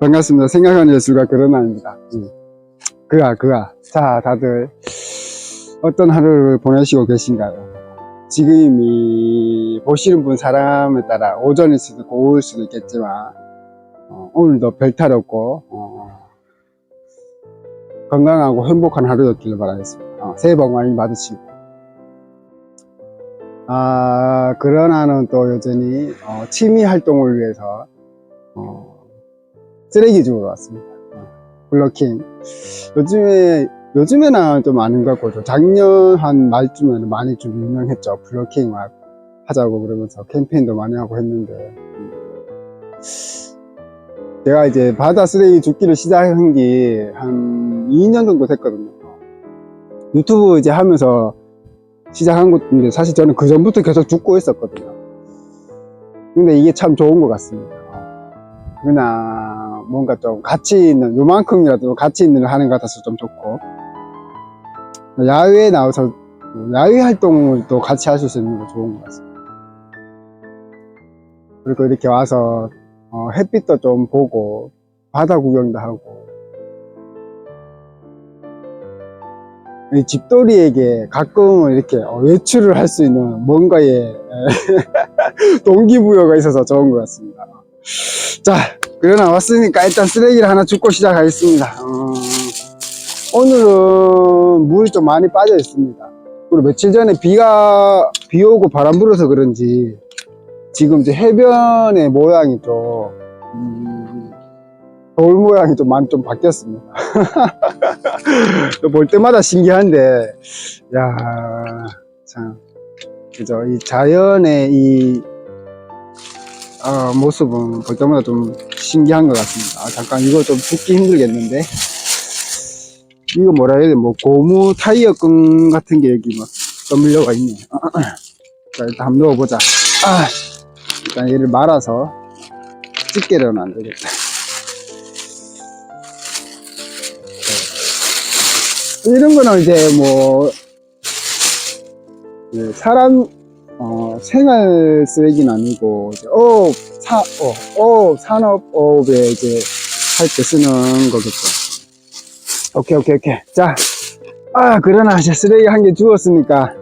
반갑습니다. 생각하는 예술가 그러나입니다. 음. 그아, 그아. 자, 다들 어떤 하루를 보내시고 계신가요? 지금이 보시는 분 사람에 따라 오전일 수도 있고 오후일 수도 있겠지만 어, 오늘도 별탈 없고 어, 건강하고 행복한 하루였기를 바라겠습니다. 어, 새해 복 많이 받으시고 아, 그러나는 또 여전히 어, 취미 활동을 위해서 어, 쓰레기 주우러 왔습니다. 어, 블러킹. 요즘에, 요즘에는 좀 아는 것 같고, 좀 작년 한 말쯤에는 많이 좀 유명했죠. 블러킹 막 하자고 그러면서 캠페인도 많이 하고 했는데. 음. 제가 이제 바다 쓰레기 줍기를 시작한 게 한 2년 정도 됐거든요. 유튜브 이제 하면서 시작한 것인데 사실 저는 그 전부터 계속 죽고 있었거든요. 근데 이게 참 좋은 것 같습니다. 그냥 뭔가 좀 가치 있는 요만큼이라도 가치 있는 걸 하는 것 같아서 좀 좋고 야외에 나와서 야외 활동을 또 같이 하실 수 있는 거 좋은 것 같습니다. 그리고 이렇게 와서 어, 햇빛도 좀 보고 바다 구경도 하고 이 집돌이에게 가끔은 이렇게 어, 외출을 할 수 있는 뭔가의 동기부여가 있어서 좋은 것 같습니다. 자, 그러나 왔으니까 일단 쓰레기를 하나 줍고 시작하겠습니다. 어, 오늘은 물이 좀 많이 빠져 있습니다. 그리고 며칠 전에 비가, 비 오고 바람 불어서 그런지 지금 이제 해변의 모양이 좀, 음, 돌 모양이 좀 많이 좀 바뀌었습니다. 볼 때마다 신기한데, 야, 참, 그죠. 이 자연의 이 어, 모습은 볼 때마다 좀 신기한 것 같습니다. 아, 잠깐 이거 좀 붓기 힘들겠는데 이거 뭐라 해야 돼? 뭐 고무 타이어 끈 같은 게 여기 막 떠밀려가 있네. 자 일단 한번 넣어보자. 아, 일단 얘를 말아서 집게로는 안 되겠다. 네. 이런 거는 이제 뭐 예, 사람 어, 생활 쓰레기는 아니고, 이제 어업, 사, 어, 어업, 산업업에 이제 할 때 쓰는 거겠죠. 오케이, 오케이, 오케이. 자, 아, 그러나 이제 쓰레기 한 개 주웠으니까,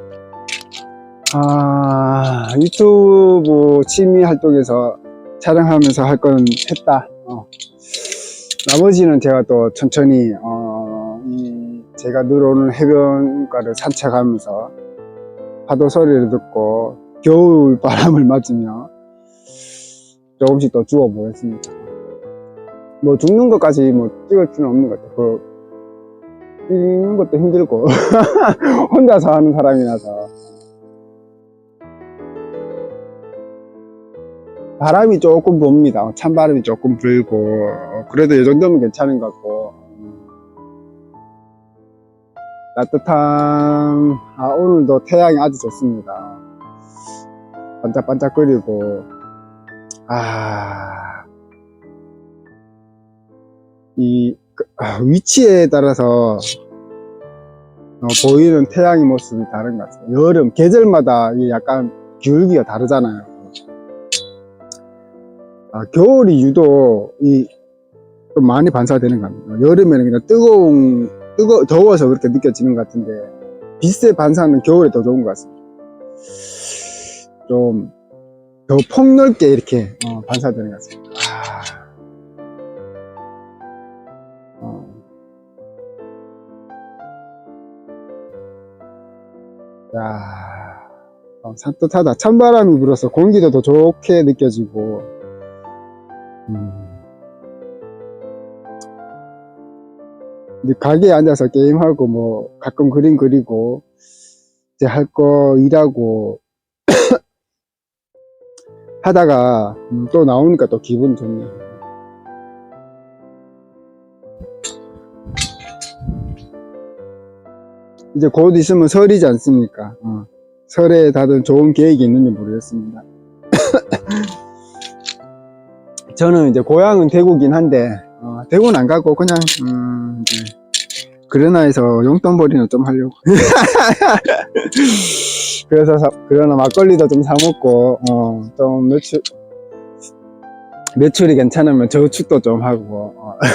아, 유튜브 취미 활동에서 촬영하면서 할 건 했다. 어. 나머지는 제가 또 천천히, 어, 이, 제가 늘 오는 해변가를 산책하면서 파도 소리를 듣고 겨울 바람을 맞으며 조금씩 더 주워 보겠습니다. 뭐 죽는 것까지 뭐 찍을 필요는 없는 것 같아요. 그 찍는 것도 힘들고 혼자서 하는 사람이라서 바람이 조금 붑니다. 찬바람이 조금 불고 그래도 이 정도면 괜찮은 것 같고 따뜻한 아, 오늘도 태양이 아주 좋습니다. 반짝반짝거리고 아, 이 그, 아, 위치에 따라서 어, 보이는 태양의 모습이 다른 것 같아요. 여름 계절마다 이 약간 기울기가 다르잖아요. 아, 겨울이 유독 이 좀 많이 반사되는 것 같아요. 여름에는 그냥 뜨거운 뜨거, 더워서 그렇게 느껴지는 것 같은데, 빛의 반사는 겨울에 더 좋은 것 같습니다. 좀, 더 폭넓게 이렇게, 어, 반사되는 것 같습니다. 아. 어. 야, 어, 산뜻하다. 찬바람이 불어서 공기도 더 좋게 느껴지고, 음. 가게에 앉아서 게임하고 뭐 가끔 그림 그리고 이제 할 거 일하고 하다가 음, 또 나오니까 또 기분 좋네요. 이제 곧 있으면 설이지 않습니까? 어. 설에 다들 좋은 계획이 있는지 모르겠습니다. 저는 이제 고향은 대구긴 한데 어, 대구는 안 가고 그냥 음, 이제 그러나에서 용돈벌이는 좀 하려고 그래서 사, 그러나 막걸리도 좀 사 먹고 어, 좀 며칠 매출이 괜찮으면 저축도 좀 하고. 어.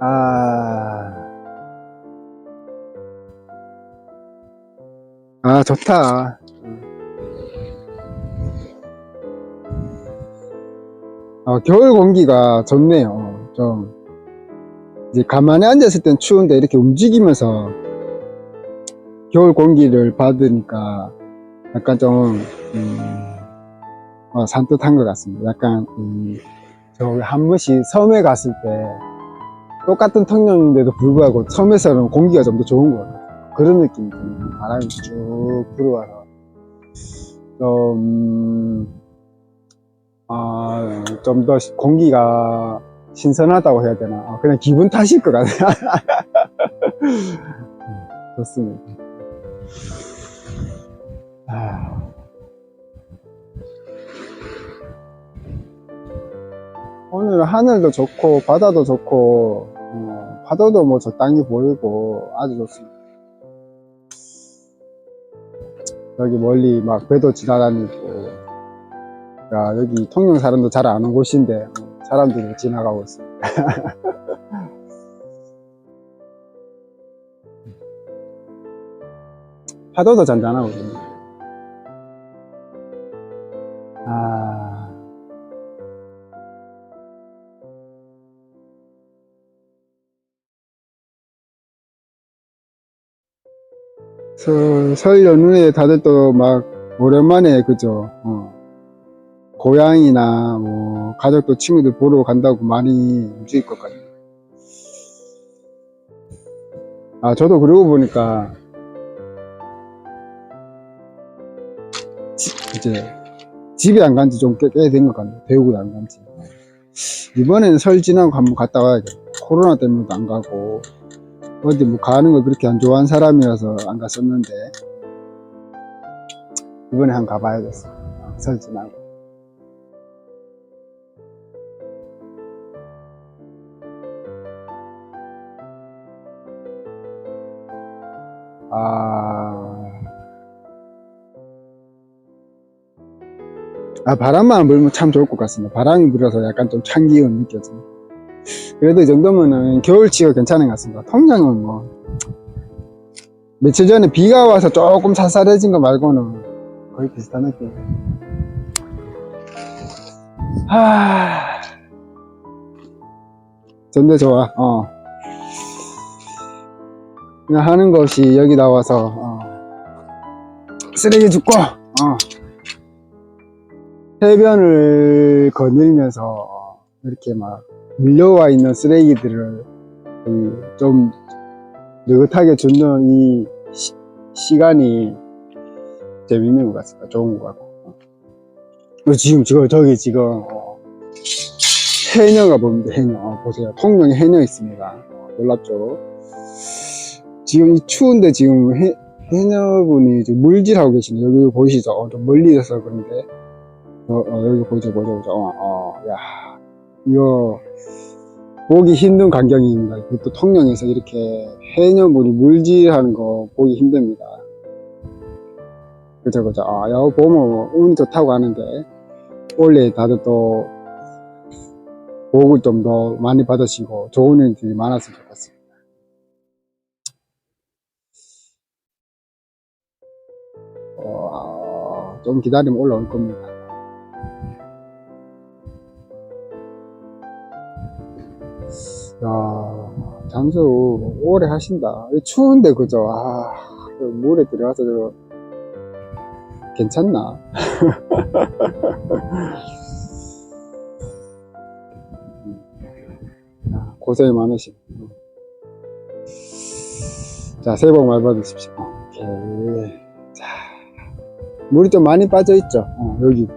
아. 아, 좋다. 어, 겨울 공기가 좋네요. 좀, 이제 가만히 앉았을 땐 추운데 이렇게 움직이면서 겨울 공기를 받으니까 약간 좀, 음, 어, 산뜻한 것 같습니다. 약간, 음, 저기 한 번씩 섬에 갔을 때 똑같은 통영인데도 불구하고 섬에서는 공기가 좀 더 좋은 것 같아요. 그런 느낌이 드는 바람이 쭉 불어와서 좀, 아, 좀 더 공기가 신선하다고 해야 되나. 아, 그냥 기분 탓일 것 같아요. 음, 좋습니다. 아. 오늘 하늘도 좋고 바다도 좋고 어, 파도도 뭐 적당히 보이고 아주 좋습니다. 여기 멀리 막 배도 지나다니고 야 여기 통영 사람도 잘 아는 곳인데 어, 사람들이 지나가고 있습니다. 파도도 잔잔하거든요. 아. 설, 설 연휴에 다들 또 막 오랜만에 그죠 어, 고향이나 뭐 가족도 친구들 보러 간다고 많이 움직일 것 같아요. 아 저도 그러고 보니까 지- 이제 집에 안 간지 좀 꽤 된 것 같네요. 대구에 안 간지. 이번에는 설 지나고 한번 갔다 와야겠다 코로나 때문에도 안 가고. 어디 뭐 가는 걸 그렇게 안 좋아하는 사람이라서 안 갔었는데 이번에 한 번 가봐야겠어 어, 설 지나고 아... 아 바람만 불면 참 좋을 것 같습니다 바람이 불어서 약간 좀 찬 기운 느껴집니다 그래도 이 정도면은 겨울치가 괜찮은 것 같습니다. 통영은 뭐 며칠 전에 비가 와서 조금 쌀쌀해진 거 말고는 거의 비슷한 느낌. 하. 전대 좋아. 어. 그냥 하는 것이 여기 나와서 어. 쓰레기 줍고 어. 해변을 거닐면서 어, 이렇게 막 밀려와 있는 쓰레기들을 음, 좀 느긋하게 줍는 이 시, 간이 재밌는 것 같습니다. 좋은 것 같고. 어, 지금, 지금, 저기 지금, 어, 해녀가 보입니다. 해녀. 어, 보세요. 통영에 해녀 있습니다. 어, 놀랍죠? 지금 이 추운데 지금 해, 해녀분이 지금 물질하고 계시네요. 여기 보이시죠? 어, 좀 멀리서 그런데. 어, 어, 여기 보이죠? 보죠? 보죠? 어, 어, 야. 이거 보기 힘든 광경입니다. 그것도 통영에서 이렇게 해녀물이 물질하는 거 보기 힘듭니다. 그죠 그죠. 아, 야 보면 운이 좋다고 하는데 원래 다들 또 복을 좀 더 많이 받으시고 좋은 일들이 많았으면 좋겠습니다. 어, 좀 기다리면 올라올 겁니다. 야, 장수 오래 하신다. 이 추운데 그죠? 아, 저 물에 들어가서 저 괜찮나? 아, 고생이 많으시고. 자, 새해 복 많이 받으십시오. 물이 좀 많이 빠져 있죠? 어, 여기.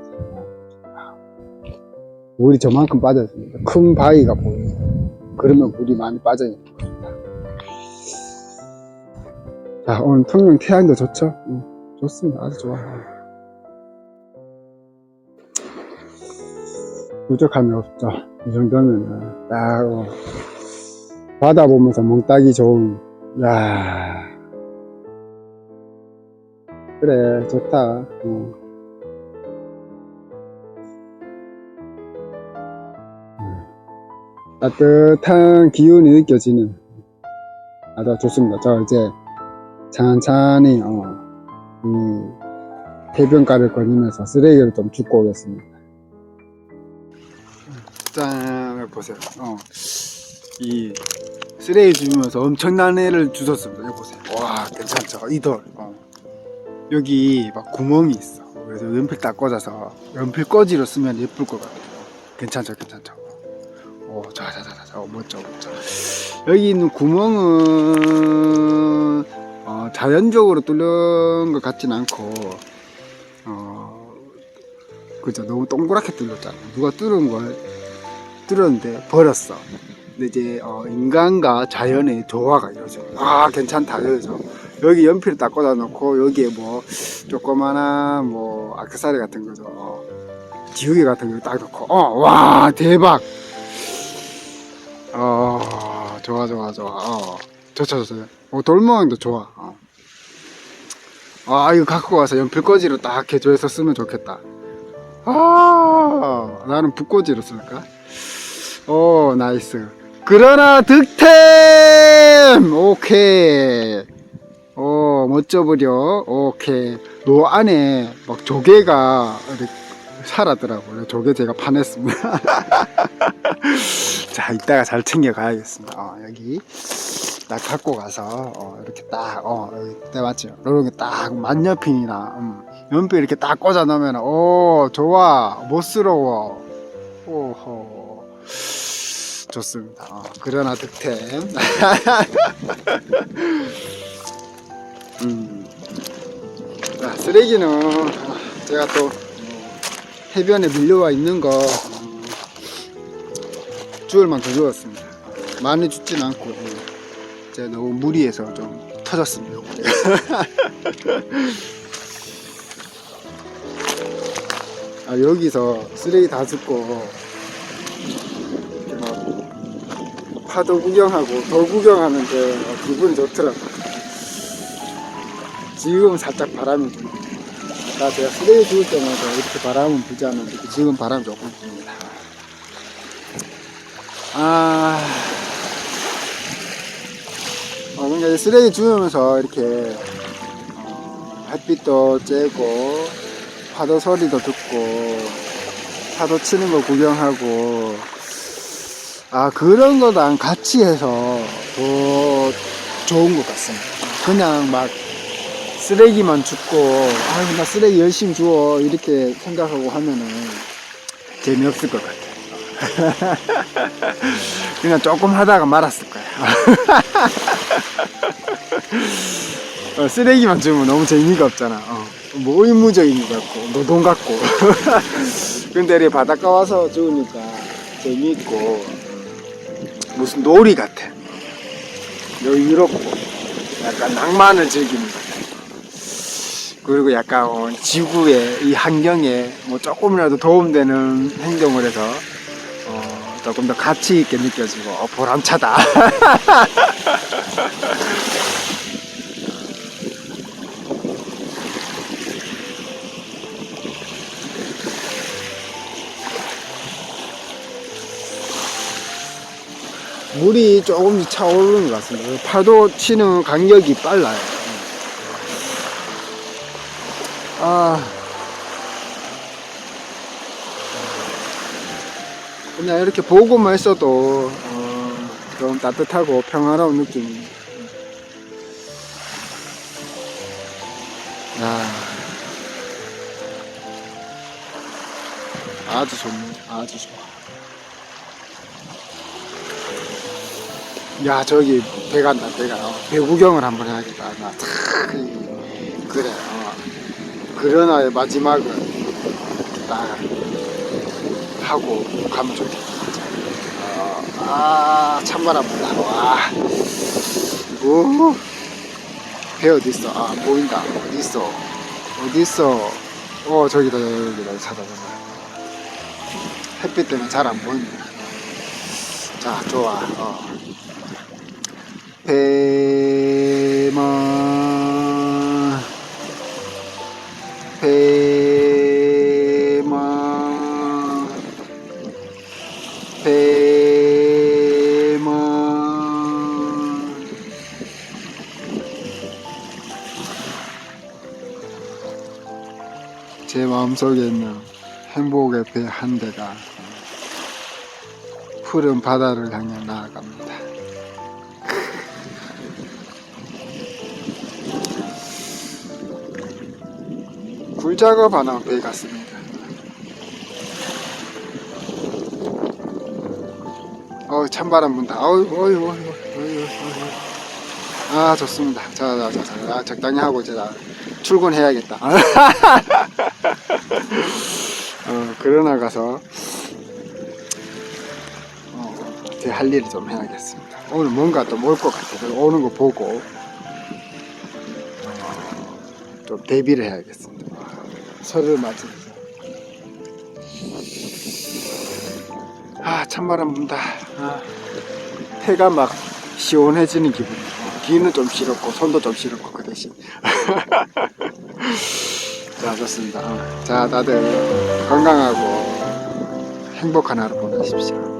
물이 저만큼 빠졌습니다. 큰 바위가 보여요. 그러면 물이 많이 빠져 있는 겁니다. 자, 오늘 통영 태양도 좋죠? 응, 좋습니다. 아주 좋아. 부족함이 없죠. 이 정도면은, 딱, 어, 바다 보면서 멍 따기 좋은, 야 그래, 좋다. 어. 음. 따뜻한 기운이 느껴지는 아주 좋습니다. 저 이제 찬찬히 어, 이 해변가를 거니면서 쓰레기를 좀 줍고 오겠습니다. 짠 보세요. 어, 이 쓰레기 주면서 엄청난 애를 주셨습니다. 여기 보세요. 와 괜찮죠? 이 돌. 어. 여기 막 구멍이 있어. 그래서 연필 딱 꽂아서 연필 꽂이로 쓰면 예쁠 것 같아요. 괜찮죠? 괜찮죠? 오, 자자자자, 어, 멋져, 멋져. 여기 있는 구멍은 어, 자연적으로 뚫는 것 같진 않고, 어, 그죠? 너무 동그랗게 뚫렸잖아. 누가 뚫은 걸 뚫었는데 버렸어. 근데 이제 어, 인간과 자연의 조화가 이루어져. 아, 괜찮다, 여기서. 여기 연필을 딱 꽂아놓고 여기에 뭐 조그마한 뭐 아크사리 같은 거죠. 어, 지우개 같은 거딱 놓고, 어, 와, 대박. 어, 좋아, 좋아, 좋아. 어, 좋죠, 좋죠. 어, 돌모양도 좋아. 어. 아, 이거 갖고 가서 연필꽂이로 딱 개조해서 쓰면 좋겠다. 아, 나는 붓꽂이로 쓸까? 오, 나이스. 그러나 득템! 오케이. 오, 멋져버려. 오케이. 노 안에 막 조개가 살았더라고요. 조개 제가 파냈습니다. 자, 이따가 잘 챙겨 가야겠습니다. 어, 여기 딱 갖고 가서 어, 이렇게 딱, 어, 여기 때 맞죠? 이렇게 딱 만년필이나 음, 연필 이렇게 딱 꽂아 놓으면, 오, 좋아, 멋스러워. 오호. 좋습니다. 어, 그러나 득템. 음. 자, 쓰레기는 어, 제가 또 어, 해변에 밀려와 있는 거 어, 주울 만큼 주웠습니다. 많이 줍진 않고 예. 제가 너무 무리해서 좀 터졌습니다. 아, 여기서 쓰레기 다 줍고 파도 구경하고 돌 구경하는데 어, 기분이 좋더라고요. 지금 살짝 바람이. 아까 제가 쓰레기 주울 때마다 이렇게 바람은 불지 않는데 지금 바람 조금 붑니다. 아, 어, 그러니까 이 쓰레기 주우면서 이렇게 어, 햇빛도 쬐고 파도 소리도 듣고 파도 치는 거 구경하고 아 그런 거랑 같이 해서 더 좋은 것 같습니다. 그냥 막 쓰레기만 줍고 아 나 쓰레기 열심히 주워 이렇게 생각하고 하면은 재미없을 것 같아. 그냥 조금 하다가 말았을 거야. 어, 쓰레기만 주면 너무 재미가 없잖아. 어, 뭐 의무적인 것 같고 노동 같고. 근데 이렇게 바닷가 와서 주우니까 재미있고 무슨 놀이 같아. 여유롭고 약간 낭만을 즐기는 것. 그리고 약간 어, 지구의 이 환경에 뭐 조금이라도 도움되는 행동을 해서 어, 조금 더 가치 있게 느껴지고 어, 보람차다. 물이 조금씩 차오르는 것 같습니다. 파도 치는 간격이 빨라요. 아. 그냥 이렇게 보고만 있어도 어, 좀 따뜻하고 평화로운 느낌이. 야. 아주 좋네. 아주 좋아. 야 저기 배 간다 배가 어, 배 구경을 한번 해야겠다 나 참, 그래 어. 그러나의 마지막을 딱 하고 가면 좋겠다 어, 아 찬바람이다. 와오배 어디 있어? 아 보인다. 어디 있어? 어디 있어? 어 저기다 저기다 찾아 찾아 햇빛 때문에 잘 안 보인다. 자 좋아. 어. 배 마음속에 있는 행복의 배 한 대가 푸른 바다를 향해 나아갑니다. 굴 작업하는 배 같습니다. 어 찬바람 분다. 어이 어이 어이 어이. 아 좋습니다. 자자자 자, 아, 적당히 하고 제가 출근해야겠다. 어 그러나 가서 어, 제할 일을 좀 해야겠습니다. 오늘 뭔가 또 올 것 같아서 오는 거 보고 어, 좀 대비를 해야겠습니다. 설을 맞으면서. 아 찬바람 분다. 아, 해가 막 시원해지는 기분이에요. 귀는 좀 시렵고 손도 좀 시렵고 그 대신. 자 좋습니다. 어, 자 다들 건강하고 행복한 하루 보내십시오.